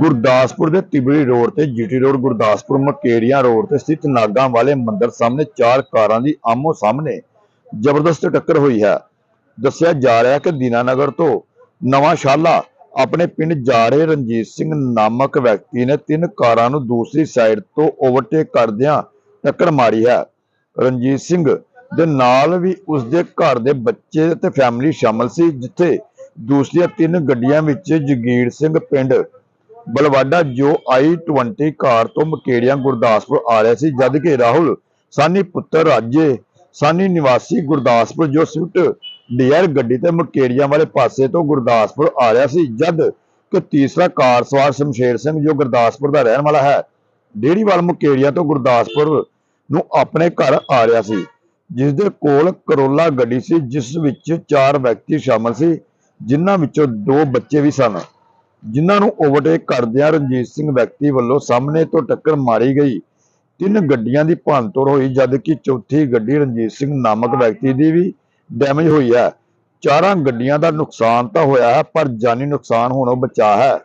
ਗੁਰਦਾਸਪੁਰ ਦੇ ਤਿਬੜੀ ਰੋਡ ਤੇ GT road, Gurdaspur Mukerian road ਤੇ ਸਥਿਤ ਨਾਗਾਂ ਵਾਲੇ ਮੰਦਿਰ ਸਾਹਮਣੇ ਚਾਰ ਕਾਰਾਂ ਦੀ ਆਮੋ ਸਾਹਮਣੇ ਜ਼ਬਰਦਸਤ ਟੱਕਰ ਹੋਈ ਹੈ। ਦੱਸਿਆ ਜਾ ਰਿਹਾ ਹੈ ਕਿ ਦੀਨਾਨਗਰ ਤੋਂ ਨਵਾਂ ਸ਼ਾਲਾ ਆਪਣੇ ਪਿੰਡ ਜਾ ਰਹੇ ਰਣਜੀਤ ਸਿੰਘ ਨਾਮਕ ਵਿਅਕਤੀ ਨੇ ਤਿੰਨ ਕਾਰਾਂ ਨੂੰ ਦੂਸਰੀ ਸਾਈਡ ਤੋਂ ਓਵਰਟੇਕ ਕਰਦਿਆਂ ਟੱਕਰ ਮਾਰੀ ਹੈ। ਰਣਜੀਤ ਸਿੰਘ ਦੇ ਨਾਲ ਵੀ ਉਸਦੇ ਘਰ ਦੇ ਬੱਚੇ ਤੇ ਫੈਮਿਲੀ ਸ਼ਾਮਲ ਸੀ, ਜਿੱਥੇ ਦੂਸਰੀਆਂ ਤਿੰਨ ਗੱਡੀਆਂ ਵਿੱਚ ਜਗੀਰ ਸਿੰਘ ਪਿੰਡ ਬਲਵਾਡਾ, ਜੋ i20 ਕਾਰ ਤੋਂ ਮਕੇੜੀਆਂ ਗੁਰਦਾਸਪੁਰ ਆ ਰਿਹਾ ਸੀ, ਜਦ ਕਿ ਰਾਹੁਲ ਸਾਨੀ ਪੁੱਤਰ ਰਾਜੇ ਸਾਨੀ ਨਿਵਾਸੀ ਗੁਰਦਾਸਪੁਰ, ਜੋ ਸਵਿਫਟ ਡੀਆਰ ਗੱਡੀ ਤੇ ਮਕੇੜੀਆਂ ਵਾਲੇ ਪਾਸੇ ਤੋਂ ਗੁਰਦਾਸਪੁਰ ਆ ਰਿਹਾ ਸੀ, ਜਦ ਕਿ ਤੀਸਰਾ ਕਾਰ ਸਵਾਰ ਸ਼ਮਸ਼ੇਰ ਸਿੰਘ, ਜੋ ਗੁਰਦਾਸਪੁਰ ਦਾ ਰਹਿਣ ਵਾਲਾ ਹੈ, ਡੇੜੀਵਾਲ ਮਕੇੜੀਆਂ ਤੋਂ ਗੁਰਦਾਸਪੁਰ ਨੂੰ ਆਪਣੇ ਘਰ ਆ ਰਿਹਾ ਸੀ ਜਿਸ ਦੇ ਕੋਲ ਕਰੋਲਾ ਗੱਡੀ ਸੀ, ਜਿਸ ਵਿੱਚ ਚਾਰ ਵਿਅਕਤੀ ਸ਼ਾਮਲ ਸੀ, ਜਿਨ੍ਹਾਂ ਵਿੱਚੋਂ ਦੋ ਬੱਚੇ ਵੀ ਸਨ। ਜਿਨ੍ਹਾਂ ਨੂੰ ਓਵਰਟੇਕ ਕਰਦਿਆਂ ਰਣਜੀਤ ਸਿੰਘ ਵਿਅਕਤੀ ਵੱਲੋਂ ਸਾਹਮਣੇ ਤੋਂ ਟੱਕਰ ਮਾਰੀ ਗਈ। ਤਿੰਨ ਗੱਡੀਆਂ ਦੀ ਭੰਨਤੋੜ ਹੋਈ, ਜਦਕਿ ਚੌਥੀ ਗੱਡੀ ਰਣਜੀਤ ਸਿੰਘ ਨਾਮਕ ਵਿਅਕਤੀ ਦੀ ਵੀ ਡੈਮੇਜ ਹੋਈ ਹੈ। ਚਾਰਾਂ ਗੱਡੀਆਂ ਦਾ ਨੁਕਸਾਨ ਤਾਂ ਹੋਇਆ ਹੈ, ਪਰ ਜਾਨੀ ਨੁਕਸਾਨ ਹੋਣੋਂ ਬਚਾ ਹੈ।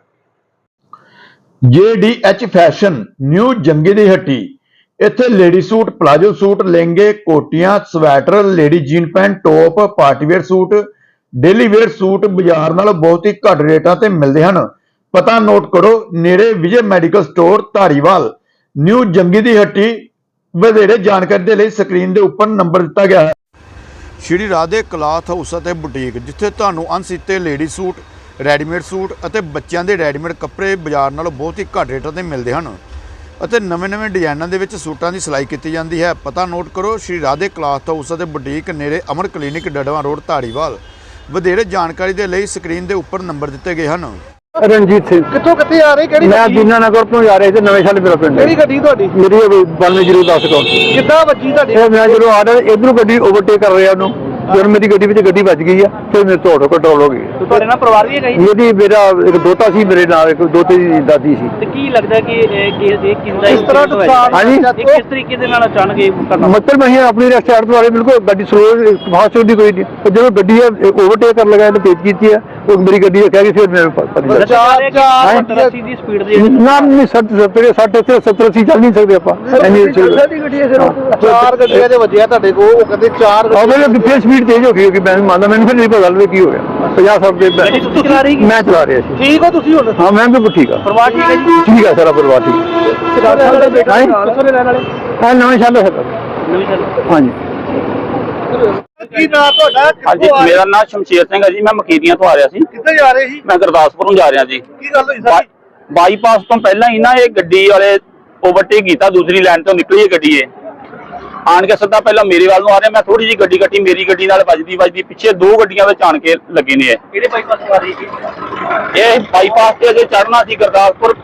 JDH ਫੈਸ਼ਨ ਨਿਊ ਜੰਗੀ ਦੀ ਹੱਟੀ, ਇੱਥੇ ਲੇਡੀ ਸੂਟ, ਪਲਾਜੋ ਸੂਟ, ਲਹਿੰਗੇ, ਕੋਟੀਆਂ, sweater, lady jean pant, top, party wear suit daily wear suit ਬਾਜ਼ਾਰ ਨਾਲੋਂ ਬਹੁਤ ਹੀ ਘੱਟ ਰੇਟਾਂ ਤੇ ਮਿਲਦੇ ਹਨ। ਪਤਾ ਨੋਟ ਕਰੋ, ਨੇੜੇ Vijay medical store Dhariwal. New Jangi ਦੀ ਹੱਟੀ ਵਧੇਰੇ ਜਾਣਕਾਰੀ ਦੇ ਲਈ ਸਕਰੀਨ ਦੇ ਉੱਪਰ ਨੰਬਰ ਦਿੱਤਾ ਗਿਆ ਹੈ। ਸ਼੍ਰੀ ਰਾਧੇ ਕਲਾਥ ਹਾਊਸ ਅਤੇ ਬੁਟੀਕ ਜਿੱਥੇ ਤੁਹਾਨੂੰ ਅਣਸੀਤੇ ਲੇਡੀ ਸੂਟ ਰੈਡੀਮੇਡ ਸੂਟ ਅਤੇ ਬੱਚਿਆਂ ਦੇ ਰੈਡੀਮੇਡ ਕੱਪੜੇ ਬਾਜ਼ਾਰ ਨਾਲੋਂ ਬਹੁਤ ਹੀ ਘੱਟ ਰੇਟਾਂ ਤੇ ਮਿਲਦੇ ਹਨ। ਅਤੇ ਨਵੇਂ-ਨਵੇਂ ਡਿਜ਼ਾਈਨਾਂ ਦੇ ਵਿੱਚ ਸੂਟਾਂ ਦੀ ਸਿਲਾਈ ਕੀਤੀ ਜਾਂਦੀ ਹੈ। ਪਤਾ ਨੋਟ ਕਰੋ, ਸ਼੍ਰੀ ਰਾਧੇ ਕਲਾਥ ਹਾਊਸ ਅਤੇ ਬੁਟੀਕ ਨੇੜੇ ਅਮਰ ਕਲੀਨਿਕ ਡੜਵਾ ਰੋਡ ਧਾਰੀਵਾਲ। ਵਧੇਰੇ ਜਾਣਕਾਰੀ ਦੇ ਲਈ ਸਕਰੀਨ ਦੇ ਉੱਪਰ ਨੰਬਰ ਦਿੱਤੇ ਗਏ ਹਨ। ਰਣਜੀਤ ਸਿੰਘ। ਕਿੱਥੋਂ ਕਿੱਥੇ ਆ ਰਹੇ? ਕਿਹੜੀ ਮੈਂ ਗੱਡੀ? ਦੀਨਾ ਨਗਰ ਤੋਂ ਜਾ ਰਿਹਾ ਸੀ ਨਵੇਂ ਸਾਲ ਮੇਰਾ ਪਿੰਡ। ਹੈ। ਕਿਹੜੀ ਗੱਡੀ ਤੁਹਾਡੀ? ਮੇਰੀ 9210 ਕੋਲ ਕਿੱਦਾਂ ਵੱਜੀ ਤੁਹਾਡੀ? ਇਹ ਮੈਂ ਜਦੋਂ ਆ ਰਿਹਾ ਇਧਰੋਂ ਗੱਡੀ ਓਵਰਟੇਕ ਕਰ ਰਿਹਾ ਉਹਨੂੰ। ਜਦੋਂ ਮੇਰੀ ਗੱਡੀ ਵਿੱਚ ਗੱਡੀ ਵੱਜ ਗਈ ਆ ਫਿਰ ਮੇਰੇ ਤੋਂ ਆਟੋ ਕੰਟਰੋਲ ਹੋ ਗਈ। ਤੁਹਾਡੇ ਨਾਲ ਪਰਿਵਾਰ ਵੀ ਹੈਗਾ ਜੀ? ਮੇਰੀ ਮੇਰਾ ਇੱਕ ਦੋਤਾ ਸੀ ਮੇਰੇ ਨਾਲ ਇੱਕ ਦੋਤੇ ਦੀ ਦਾਦੀ ਸੀ। ਤੇ ਕੀ ਲੱਗਦਾ ਕਿ ਇਹ ਇਹ ਇਹ ਕਿੰਦਾ ਇਸ ਤਰ੍ਹਾਂ ਨੁਕਸਾਨ ਹਾਂਜੀ। ਇਹ ਕਿਸ ਤਰੀਕੇ ਦੇ ਨਾਲ ਅਚਾਨਕ ਇਹ ਮਤਲਬ ਮੈਂ ਆਪਣੀ ਆੜ ਤੋਂ ਰਿਹਾ ਬਿਲਕੁਲ ਗੱਡੀ ਸਲੋ ਫਾਸਟ ਹੁੰਦੀ ਕੋਈ ਨਹੀਂ। ਪਰ ਜਦੋਂ ਗੱਡੀ ਓਵਰਟੇਕ ਕਰ ਲਗਾ ਇਹਨੇ ਤੇਜ਼ ਕੀਤੀ ਆ। ਉਹ ਮੇਰੀ ਗੱਡੀ ਕਹਿ ਗਈ ਫਿਰ ਮੇਰੇ ਪਤਾ ਚਾਰ- 70 80 ਦੀ ਸਪੀਡ ਦੇ ਨਾ ਨਹੀਂ 60 70 60 70 80 ਚੱਲ ਨਹੀਂ ਸਕਦੇ ਆਪਾਂ। ਇੰਨੀ ਚਾਰ ਗੱਡੀਆਂ ਦੇ ਵੱਜਿਆ ਤੁਹਾਡੇ ਕੋਲ ਉਹ ਕਹਿੰਦੇ ਚਾਰ ਉਹ ਮੇਰੇ ਫਿਰ ਸਪੀਡ ਤੇਜ਼ ਹੋ ਗਈ ਕਿ ਮੈਂ ਮੰਨਦਾ ਮੈਨੂੰ ਫਿਰ ਨਹੀਂ ਪਤਾ ਲੱਗਦਾ ਕੀ ਹੋ ਗਿਆ? 50 60 ਦੇ ਗੱਡੀ ਤੁਸੀਂ ਚਲਾ ਰਹੀ ਮੈਂ ਚਲਾ ਰਿਹਾ ਸੀ। ਠੀਕ ਹੋ ਤੁਸੀਂ ਹੁਣ? ਹਾਂ ਮੈਂ ਵੀ ਠੀਕ ਆ। ਪਰਿਵਾਰ ਠੀਕ ਹੈ ਜੀ? ਠੀਕ ਆ ਸਾਰਾ ਪਰਿਵਾਰ ਠੀਕ ਬੇਟਾ? ਹੈਂ? ਕਿੱਥੋਂ ਦੇ ਰਹਿਣ ਵਾਲੇ? ਹਾਂ ਨਵੇਂ ਸਾਲ ਹੈ ਨਵੀਂ ਸਾਲ ਹਾਂਜੀ। ਕੀ ਨਾਂ ਤੁਹਾਡਾ? ਹਾਂਜੀ ਕਿੱਥੋਂ ਆ ਰਹੇ? ਮੇਰਾ ਨਾਮ ਸ਼ਮਸ਼ੇਰ ਸਿੰਘ ਹੈ ਜੀ ਮੈਂ ਮਕੀਰੀਆਂ ਤੋਂ ਆ ਰਿਹਾ ਸੀ। ਕਿੱਥੇ ਜਾ ਰਹੇ ਸੀ? ਮੈਂ ਗੁਰਦਾਸਪੁਰ ਨੂੰ ਜਾ ਰਿਹਾ ਜੀ। ਕੀ ਗੱਲ ਹੋਈ ਬਾ- ਸਾਡੀ ਬਾਈਪਾਸ ਤੋਂ ਪਹਿਲਾਂ ਹੀ ਨਾ ਇਹ ਗੱਡੀ ਵਾਲੇ ਓਵਰਟੇਕ ਕੀਤਾ ਦੂਸਰੀ ਲਾਈਨ ਤੋਂ ਨਿਕਲੀ ਇਹ ਗੱਡੀ ਇਹ। ਆਣ ਕੇ ਸਿੱਧਾ ਪਹਿਲਾਂ ਮੇਰੇ ਵੱਲ ਨੂੰ ਆ ਰਿਹਾ ਮੈਂ ਥੋੜੀ ਜਿਹੀ ਗੱਡੀ ਕੱਟੀ ਮੇਰੀ ਗੱਡੀ ਨਾਲ ਵੱਜਦੀ ਵੱਜਦੀ ਪਿੱਛੇ ਦੋ ਗੱਡੀਆਂ ਵਿੱਚ ਆਣ ਕੇ ਲੱਗੇ ਨੇ ਇਹ। ਕਿਹੜੇ ਬਾਈਪਾਸ ਤੋਂ ਆ ਰਹੀ ਸੀ? ਇਹ ਬਾਈਪਾਸ ਤੇ ਅਜੇ ਚੜਨਾ ਸੀ ਗੁਰਦਾਸਪੁਰ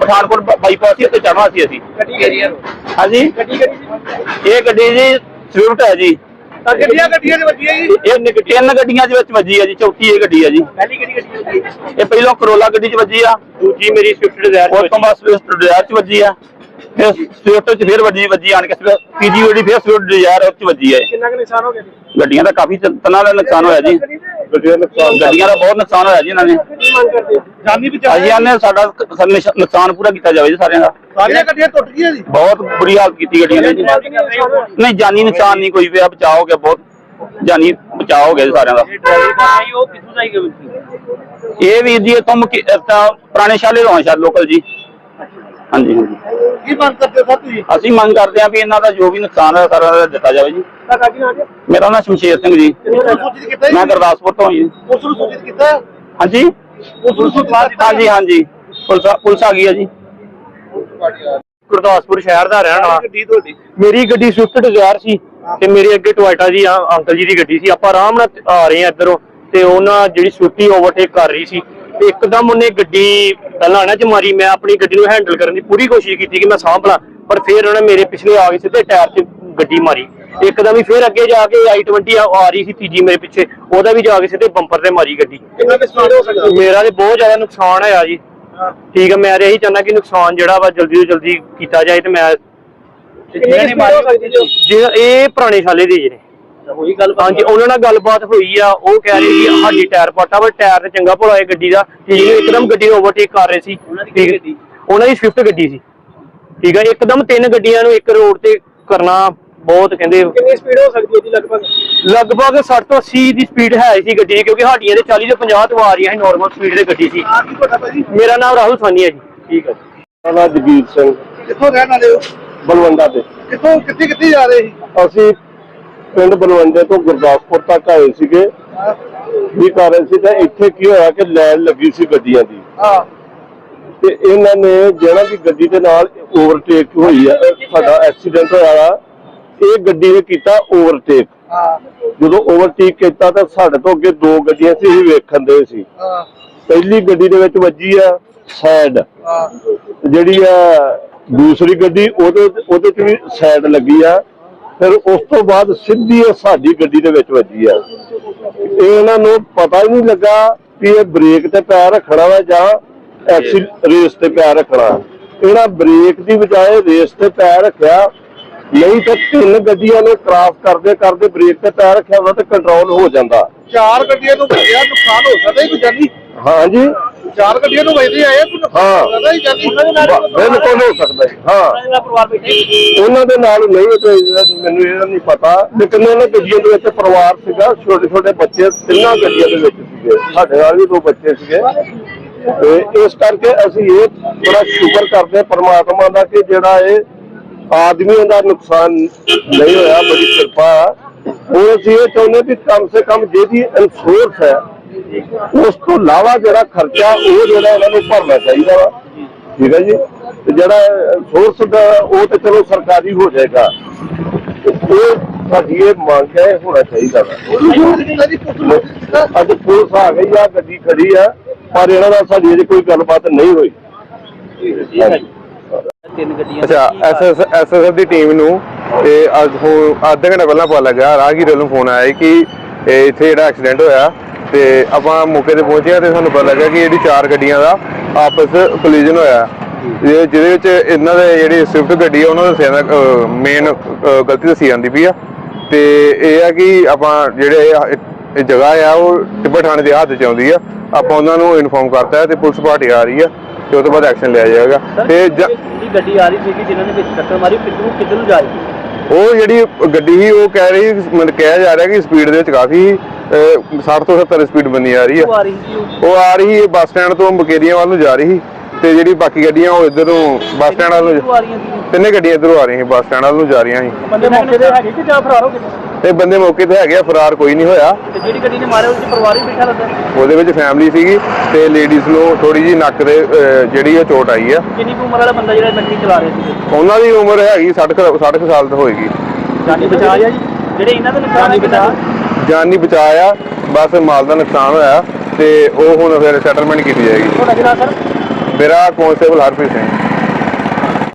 ਪਠਾਨਕੋਟ ਬਾਈਪਾਸ ਤੇ ਉੱਤੇ ਚੜਨਾ ਸੀ ਅਸੀਂ। ਗੱਡੀ ਹੈ ਹਾਂਜੀ? ਗੱਡੀ ਕਿਹੜੀ ਇਹ ਗੱਡੀ ਜੀ ਸਵਿਫਟ ਹੈ ਜੀ। ਤਾਂ ਗੱਡੀਆਂ ਗੱਡੀਆਂ ਦੇ ਵੱਜੀਆਂ ਜੀ? ਇਹ ਨਿਕ- ਤਿੰਨ ਗੱਡੀਆਂ ਦੇ ਵਿੱਚ ਵੱਜੀ ਹੈ ਜੀ ਚੌਥੀ ਇਹ ਗੱਡੀ ਹੈ ਜੀ। ਪਹਿਲੀ ਕਿਹੜੀ ਗੱਡੀ ਹੈ ਇਹ ਪਹਿਲਾਂ ਕਰੋਲਾ ਗੱਡੀ 'ਚ ਵੱਜੀ ਆ। ਦੂਜੀ ਮੇਰੀ ਸਵਿਫਟ ਡਿਜ਼ਾਇਰ ਉਸ ਤੋਂ ਬਾਅਦ ਸਵਿਫਟ ਡਿਜ਼ਾਇਰ 'ਚ ਵੱਜੀ ਆ। ਫਿਰ ਸਵਿਫਟ 'ਚ ਫਿਰ ਵੱਜੀ ਵੱਜੀ ਆਣ ਕੇ ਪੀਜੀ ਗੱਡੀ ਫਿਰ ਸਵਿਫਟ ਡਿਜ਼ਾਇਰ ਉਹ 'ਚ ਵੱਜੀ ਇਹ। ਕਿੰਨਾ ਕੁ ਨੁਕਸਾਨ ਹੋ ਗਿਆ ਜੀ? ਗੱਡੀਆਂ ਦਾ ਕਾਫੀ ਤਨਾਂ ਦਾ ਨੁਕਸਾਨ ਹੋਇਆ ਜੀ। ਗੱਡੀਆਂ ਗੱਡੀਆਂ ਦਾ ਬਹੁਤ ਨੁਕਸਾਨ ਹੋਇਆ ਜੀ ਇਹਨਾਂ ਨੇ। ਕੀ ਮੰਗ ਕਰਦੇ ਜਾਨੀ ਅਸੀਂ ਬਚਾਇਆ ਆਨੇ ਸਾਡਾ ਕ- ਨੁਕਸਾਨ ਪੂਰਾ ਕੀਤਾ ਜਾਵੇ ਜੀ ਸਾਰਿਆਂ ਦਾ। ਸਾਰੀਆਂ ਗੱਡੀਆਂ ਟੁੱਟ ਗਈਆਂ ਜੀ? ਬਹੁਤ ਬੁਰੀ ਹਾਲਤ ਕੀਤੀ ਗੱਡੀਆਂ ਦੀ ਜੀ। ਨਹੀਂ ਜਾਨੀ ਨੁਕਸਾਨ ਨਹੀਂ ਕੋਈ ਪਿਆ ਬਚਾਅ ਹੋ ਗਿਆ ਬਹੁਤ। ਜਾਨੀ ਬਚਾਅ ਹੋ ਗਿਆ ਜੀ ਸਾਰਿਆਂ ਦਾ। ਹੀ ਇਹ ਵੀਰ ਜੀ ਇਥੋਂ ਪੁਰਾਣੇ ਸ਼ਾਲੇ ਤੋਂ ਆ ਸ਼ਾਇਦ ਲੋਕਲ ਜੀ। ਹਾਂਜੀ ਹਾਂਜੀ। ਕੀ ਮੰਗ ਕਰਦੇ ਸਰ ਤੁਸੀਂ? ਅਸੀਂ ਮੰਗ ਕਰਦੇ ਹਾਂ ਵੀ ਇਹਨਾਂ ਦਾ ਜੋ ਵੀ ਨੁਕਸਾਨ ਹੈ ਸਾਰਾ ਦਿੱਤਾ ਜਾਵੇ ਜੀ। ਤੁਹਾਡਾ ਕੀ ਨਾਮ ਜੀ? ਮੇਰਾ ਨਾਮ ਸ਼ਮਸ਼ੇਰ ਸਿੰਘ ਜੀ। ਉਸ ਨੂੰ ਸੂਚਿਤ ਕੀਤਾ ਮੈਂ ਗੁਰਦਾਸਪੁਰ ਤੋਂ ਹਾਂ ਜੀ। ਉਸ ਨੂੰ ਸੂਚਿਤ ਕੀਤਾ? ਹਾਂਜੀ। ਉਸ ਨੂੰ ਸੂਚਿਤ ਕੀਤਾ? ਹਾਂਜੀ ਹਾਂਜੀ। ਪੁਲਿਸ ਆ- ਪੁਲਿਸ ਆ ਗਈ ਹੈ ਜੀ। ਗੁਰਦਾਸਪੁਰ ਸ਼ਹਿਰ ਦਾ ਰਹਿਣ ਵਾਲਾ। ਗੱਡੀ ਤੁਹਾਡੀ? ਮੇਰੀ ਗੱਡੀ ਸਵਿਫਟ ਡਿਜ਼ਾਇਰ ਸੀ ਤੇ ਮੇਰੇ ਅੱਗੇ ਟੋਇਟਾ ਜੀ ਆ- ਅੰਕਲ ਜੀ ਦੀ ਗੱਡੀ ਸੀ। ਆਪਾਂ ਆਰਾਮ ਨਾਲ ਆ ਰਹੇ ਆ ਇੱਧਰੋਂ ਤੇ ਉਹਨਾਂ ਜਿਹੜੀ ਸਵਿਫਟੀ ਓਵਰਟੇਕ ਕਰ ਰਹੀ ਸੀ। ਤੇ ਇੱਕਦਮ ਉਹਨੇ ਗੱਡੀ ਪਹਿਲਾਂ ਨਾ ਚ ਮਾਰੀ ਮੈਂ ਆਪਣੀ ਗੱਡੀ ਨੂੰ ਹੈਂਡਲ ਕਰਨ ਦੀ ਪੂਰੀ ਕੋਸ਼ਿਸ਼ ਕੀਤੀ ਕਿ ਮੈਂ ਸਾਂਭਲਾਂ ਪਰ ਫਿਰ ਉਹਨੇ ਮੇਰੇ ਪਿਛਲੇ ਆ ਕੇ ਸਿੱਧੇ ਟਾਇਰ 'ਚ ਗੱਡੀ ਮਾਰੀ। ਇੱਕਦਮ ਹੀ ਫਿਰ ਅੱਗੇ ਜਾ ਕੇ i20 ਆ ਆ ਰਹੀ ਸੀ ਤੀਜੀ ਮੇਰੇ ਪਿੱਛੇ ਉਹਦਾ ਵੀ ਜਾ ਕੇ ਸਿੱਧੇ ਬੰਪਰ ਤੇ ਮਾਰੀ ਗੱਡੀ। ਕਿੰਨਾ ਕੁ ਸਪੀਡ ਹੋ ਸਕਦਾ? ਮੇਰਾ ਤੇ ਬਹੁਤ ਜ਼ਿਆਦਾ ਨੁਕਸਾਨ ਹੋਇਆ ਜੀ। ਠੀਕ ਹੈ ਮੈਂ ਇਹੀ ਚਾਹੁੰਦਾ ਕਿ ਨੁਕਸਾਨ ਜਿਹੜਾ ਵਾ ਜਲਦੀ ਤੋਂ ਜਲਦੀ ਕੀਤਾ ਜਾਏ ਤੇ ਮੈਂ ਕਿੰਨੀ ਕੁ speed ਹੋ ਸਕਦੀ ਜੀ? ਜੇ ਇਹ ਪੁਰਾਣੇ ਸਾਲੇ ਦੇ ਜਿਹੜੇ ਹੋਈ ਗੱਲ ਹਾਂਜੀ ਉਹਨਾਂ ਨਾਲ ਗੱਲਬਾਤ ਹੋਈ ਆ ਉਹ ਕਹਿ ਰਹੇ ਕਿ ਸਾਡੀ ਟਾਇਰ ਪਾਟਾ ਵਾ ਟਾਇਰ ਤੇ ਚੰਗਾ ਭਲਾ ਹੈ ਗੱਡੀ ਦਾ ਤੇ ਜਿਹਨੂੰ ਇੱਕਦਮ ਗੱਡੀ ਨੂੰ ਓਵਰਟੇਕ ਕਰ ਰਹੇ ਸੀ। ਉਹਨਾਂ ਦੀ ਕਿਹੜੀ ਠੀਕ- ਗੱਡੀ? ਉਹਨਾਂ ਦੀ ਸਵਿਫਟ ਗੱਡੀ ਸੀ। ਠੀਕ ਹੈ ਇੱਕਦਮ ਤਿੰਨ ਗੱਡੀਆਂ ਨੂੰ ਇੱਕ ਰੋਡ ਤੇ ਕਰਨਾ ਬਹੁਤ ਕਹਿੰਦੇ ਕਿੰਨੀ ਸਪੀਡ ਹੋ ਸਕਦੀ ਹੈ ਜੀ ਲਗਭਗ? ਲਗਭਗ 60 ਤੋਂ 80 ਦੀ ਸਪੀਡ ਹੈ ਸੀ ਗੱਡੀ ਦੀ ਕਿਉਂਕਿ ਸਾਡੀਆਂ ਦੇ 40 ਤੋਂ 50 ਤੋਂ ਆ ਰਹੀਆਂ ਸੀ ਨਾਰਮਲ ਸਪੀਡ ਦੀ ਗੱਡੀ ਸੀ। ਆ ਕੀ ਤੁਹਾਡਾ ਭਾਜੀ? ਮੇਰਾ ਨਾਮ ਰਾਹੁਲ ਸਾਨੀ ਹੈ ਜੀ। ਠੀਕ ਹੈ। ਨਾਮ ਜਗੀਰ ਸਿੰਘ। ਕਿੱਥੋਂ ਰਹਿਣ ਵਾਲੇ ਹੋ? ਬਲਵੰਡਾ ਤੇ ਕਿੱਥੋਂ ਕਿੱਥੇ ਕਿੱਥੇ ਜਾ ਰਹੇ ਸੀ? ਅਸੀਂ ਪਿੰਡ ਬਲਵੰਡੇ ਤੋਂ ਗੁਰਦਾਸਪੁਰ ਤੱਕ ਆਏ ਸੀਗੇ। ਵੀ ਕਰ ਰਹੇ ਸੀ ਤੇ ਇੱਥੇ ਕੀ ਹੋਇਆ ਕਿ ਲਾਈਨ ਲੱਗੀ ਸੀ ਗੱਡੀਆਂ ਦੀ। ਹਾਂ। ਤੇ ਇਹਨਾਂ ਨੇ ਜਿਹੜਾ ਦੀ ਗੱਡੀ ਦੇ ਨਾਲ ਓਵਰਟੇਕ ਹੋਈ ਆ ਸਾਡਾ ਐਕਸੀਡੈਂਟ ਹੋਇਆ ਇਹ ਗੱਡੀ ਨੇ ਕੀਤਾ ਓਵਰਟੇਕ। ਹਾਂ। ਜਦੋਂ ਓਵਰਟੇਕ ਕੀਤਾ ਤਾਂ ਸਾਡੇ ਤੋਂ ਅੱਗੇ ਦੋ ਗੱਡੀਆਂ ਸੀ ਅਸੀਂ ਵੇਖਣ ਦੇ ਸੀ। ਹਾਂ। ਪਹਿਲੀ ਗੱਡੀ ਦੇ ਵਿੱਚ ਵੱਜੀ ਆ ਸਾਈਡ। ਹਾਂ। ਜਿਹੜੀ ਆ ਦੂਸਰੀ ਗੱਡੀ ਉਹਦੇ ਉਹਦੇ ਤੇ ਵੀ ਸਾਈਡ ਲੱਗੀ ਆ। ਫਿਰ ਉਸ ਤੋਂ ਬਾਅਦ ਸਿੱਧੀ ਇਹ ਸਾਡੀ ਗੱਡੀ ਦੇ ਵਿੱਚ ਵੱਜੀ ਆ। ਇਹ ਇਹਨਾਂ ਨੂੰ ਪਤਾ ਹੀ ਨਹੀਂ ਲੱਗਾ ਵੀ ਇਹ ਬ੍ਰੇਕ ਤੇ ਪੈਰ ਰੱਖਣਾ ਵਾ ਜਾਂ ਐਕਸੀ ਰੇਸ ਤੇ ਪੈਰ ਰੱਖਣਾ। ਇਹਨਾਂ ਬ੍ਰੇਕ ਦੀ ਬਜਾਏ ਰੇਸ ਤੇ ਪੈਰ ਰੱਖਿਆ। ਨਹੀਂ ਤਾਂ ਤਿੰਨ ਗੱਡੀਆਂ ਨੇ ਕ੍ਰਾਸ ਕਰਦੇ ਕਰਦੇ ਬ੍ਰੇਕ ਤੇ ਪੈਰ ਰੱਖਿਆ ਹੁੰਦਾ ਤੇ ਕੰਟਰੋਲ ਹੋ ਜਾਂਦਾ। ਚਾਰ ਗੱਡੀਆਂ ਨੂੰ ਵੱਜਿਆ ਨੁਕਸਾਨ ਹੋ ਸਕਦਾ ਹੀ ਕੋਈ ਜਾਨੀ। ਹਾਂਜੀ। ਚਾਰ ਗੱਡੀਆਂ ਨੂੰ ਵੱਜਦੇ ਆਏ ਹਾਂ। ਸਕਦਾ ਹੀ ਬ- ਬਿਲਕੁਲ ਹੋ ਸਕਦਾ ਹੈ ਹਾਂ ਉਹਨਾਂ ਦਾ ਪਰਿਵਾਰ ਬੈਠੇ ਉਹਨਾਂ ਦੇ ਨਾਲ ਨਹੀਂ ਤੇ ਇਹਦਾ- ਮੈਨੂੰ ਇਹਦਾ ਨਹੀਂ ਪਤਾ ਲੇਕਿਨ ਉਹਨਾਂ ਗੱਡੀਆਂ ਦੇ ਵਿੱਚ ਪਰਿਵਾਰ ਸੀਗਾ ਛੋਟੇ ਛੋਟੇ ਬੱਚੇ ਤਿੰਨਾਂ ਗੱਡੀਆਂ ਦੇ ਵਿੱਚ ਸੀਗੇ ਸਾਡੇ ਨਾਲ ਵੀ ਦੋ ਬੱਚੇ ਸੀਗੇ ਤੇ ਇਸ ਕਰਕੇ ਅਸੀਂ ਇਹ ਬੜਾ ਸ਼ੁਕਰ ਕਰਦੇ ਪਰਮਾਤਮਾ ਦਾ ਕਿ ਜਿਹੜਾ ਇਹ ਆਦਮੀਆਂ ਦਾ ਨੁਕਸਾਨ ਨਹੀਂ ਹੋਇਆ ਬੜੀ ਕਿਰਪਾ। ਹੁਣ ਅਸੀਂ ਇਹ ਚਾਹੁੰਦੇ ਵੀ ਕਮ ਸੇ ਕਮ ਜਿਹਦੀ ਇੰਸ਼ੋਰੈਂਸ ਹੈ ਉਸ ਤੋਂ ਇਲਾਵਾ ਜਿਹੜਾ ਖਰਚਾ ਉਹ ਜਿਹੜਾ ਇਹਨਾਂ ਨੂੰ ਭਰਨਾ ਚਾਹੀਦਾ ਵਾ। ਠੀਕ ਹੈ ਜੀ? ਤੇ ਜਿਹੜਾ ਸੋਰਸ ਦਾ ਉਹ ਤੇ ਚਲੋ ਸਰਕਾਰੀ ਹੋ ਜਾਏਗਾ। ਉਹ ਸਾਡੀ ਇਹ ਮੰਗ ਹੈ ਹੋਣਾ ਚਾਹੀਦਾ ਵਾ। ਅੱਜ ਪੁਲਿਸ ਆ ਗਈ ਆ ਗੱਡੀ ਖੜੀ ਆ ਪਰ ਇਹਨਾਂ ਨਾਲ ਸਾਡੀ ਅਜੇ ਕੋਈ ਗੱਲਬਾਤ ਨਹੀਂ ਹੋਈ। ਤਿੰਨ ਗੱਡੀਆਂ ਅੱਛਾ ਐਸਐਸ ਐਸਐਸਐਫ ਦੀ ਟੀਮ ਨੂੰ ਤੇ ਅੱਜ ਹੁਣ ਅੱਧਾ ਘੰਟਾ ਪਹਿਲਾਂ ਪਤਾ ਲੱਗਾ ਰਾਹਗੀਰ ਵੱਲੋਂ ਫੋਨ ਆਇਆ ਕਿ ਇਹ ਇੱਥੇ ਜਿਹੜਾ ਐਕਸੀਡੈਂਟ ਹੋਇਆ ਤੇ ਆਪਾਂ ਮੌਕੇ ਤੇ ਪਹੁੰਚੇ ਹਾਂ ਤੇ ਸਾਨੂੰ ਪਤਾ ਲੱਗਾ ਕਿ ਜਿਹੜੀ ਚਾਰ ਗੱਡੀਆਂ ਦਾ ਆਪਸ ਕੋਲੀਜਨ ਹੋਇਆ। ਇਹ ਜਿਹਦੇ ਵਿੱਚ ਇਹਨਾਂ ਦੇ ਜਿਹੜੀ ਸਵਿਫਟ ਗੱਡੀ ਆ ਉਹਨਾਂ ਦਾ ਦੱਸਿਆ ਮੇਨ ਗਲਤੀ ਦੱਸੀ ਜਾਂਦੀ ਪਈ ਆ। ਤੇ ਇਹ ਆ ਕਿ ਆਪਾਂ ਜਿਹੜੇ ਇਹ ਜਗ੍ਹਾ ਆ ਉਹ ਟਿੱਬਾ ਥਾਣੇ ਦੇ ਹੱਥ ਚ ਆਉਂਦੀ ਆ। ਆਪਾਂ ਉਹਨਾਂ ਨੂੰ ਇਨਫੋਰਮ ਕਰਤਾ ਤੇ ਪੁਲਿਸ ਪਾਰਟੀ ਆ ਰਹੀ ਆ ਤੇ ਉਹ ਤੋਂ ਬਾਅਦ ਐਕਸ਼ਨ ਲਿਆ ਜਾਏਗਾ। ਤੇ ਜਿਹੜੀ ਗੱਡੀ ਆ ਰਹੀ ਸੀਗੀ ਜਿਨ੍ਹਾਂ ਨੇ ਵਿੱਚ ਟੱਕਰ ਮਾਰੀ ਕਿੱਧਰੋਂ ਕਿੱਧਰ ਜਾ ਰਹੀ ਸੀ? ਉਹ ਜਿਹੜੀ ਗੱਡੀ ਸੀ ਉਹ ਕਹਿ ਰਹੀ ਮਤਲਬ ਕਿਹਾ ਜਾ ਰਿਹਾ ਕਿ ਸਪੀਡ ਦੇ ਵਿੱਚ ਕਾਫੀ 60 ਤੋਂ 70 ਸਪੀਡ ਬੰਨੀ ਆ ਰਹੀ ਆ। ਉਹ ਆ ਰਹੀ ਹੈ ਬੱਸ ਸਟੈਂਡ ਤੋਂ ਮਕੇਰੀਆਂ ਵੱਲ ਨੂੰ ਜਾ ਰਹੀ ਤੇ ਜਿਹੜੀ ਬਾਕੀ ਗੱਡੀਆਂ ਉਹ ਇਧਰੋਂ ਬੱਸ ਸਟੈਂਡ ਵੱਲ ਨੂੰ ਤਿੰਨੇ ਗੱਡੀਆਂ ਇਧਰੋਂ ਆ ਰਹੀਆਂ ਸੀ। ਬੱਸ ਸਟੈਂਡ ਵੱਲ ਨੂੰ ਜਾ ਰਹੀਆਂ ਸੀ। ਬੰਦੇ ਮੌਕੇ ਤੇ ਹੈਗੇ ਕਿ ਜਾਂ ਫਰਾਰ ਹੋ ਗਏ? ਤੇ ਬੰਦੇ ਮੌਕੇ ਤੇ ਹੈਗੇ ਆ ਫਰਾਰ ਕੋਈ ਨਹੀਂ ਹੋਇਆ। ਤੇ ਜਿਹੜੀ ਗੱਡੀ ਨੇ ਮਾਰਿਆ ਉਹਦੇ ਪਰਿਵਾਰ ਵੀ ਬੈਠਾ ਲੱਗਾ ਉਹਦੇ ਵਿੱਚ ਫੈਮਿਲੀ ਸੀਗੀ ਤੇ ਲੇਡੀਜ਼ ਨੂੰ ਥੋੜੀ ਜੀ ਨੱਕ ਦੇ ਜਿਹੜੀ ਆ ਚੋਟ ਆਈ ਆ। ਕਿੰਨੀ ਉਮਰ ਵਾਲਾ ਬੰਦਾ ਜਿਹੜਾ ਗੱਡੀ ਚਲਾ ਰਿਹਾ ਸੀ? ਉਹਨਾਂ ਦੀ ਉਮਰ ਹੈਗੀ 60 ਕੁ- 60 ਕੁ ਸਾਲ ਤੋਂ ਹੋਏਗੀ। ਜਾਨੀ ਬਚਾ ਲਿਆ ਜੀ। ਜਿਹੜੇ ਇਹਨਾਂ ਦੇ ਨੁਕਸਾਨ ਹੈ ਬਚਾ ਜਾਨ ਨਹੀਂ ਬਚਾਇਆ ਬਸ ਮਾਲ ਦਾ ਨੁਕਸਾਨ ਹੋਇਆ ਤੇ ਉਹ ਹੁਣ ਫਿਰ ਸੈਟਲਮੈਂਟ ਕੀਤੀ ਜਾਏਗੀ। ਤੁਹਾਡਾ ਜਿਹੜਾ ਸਰ? ਮੇਰਾ ਕਨਸਟੇਬਲ ਹਰਪ੍ਰੀਤ ਸਿੰਘ।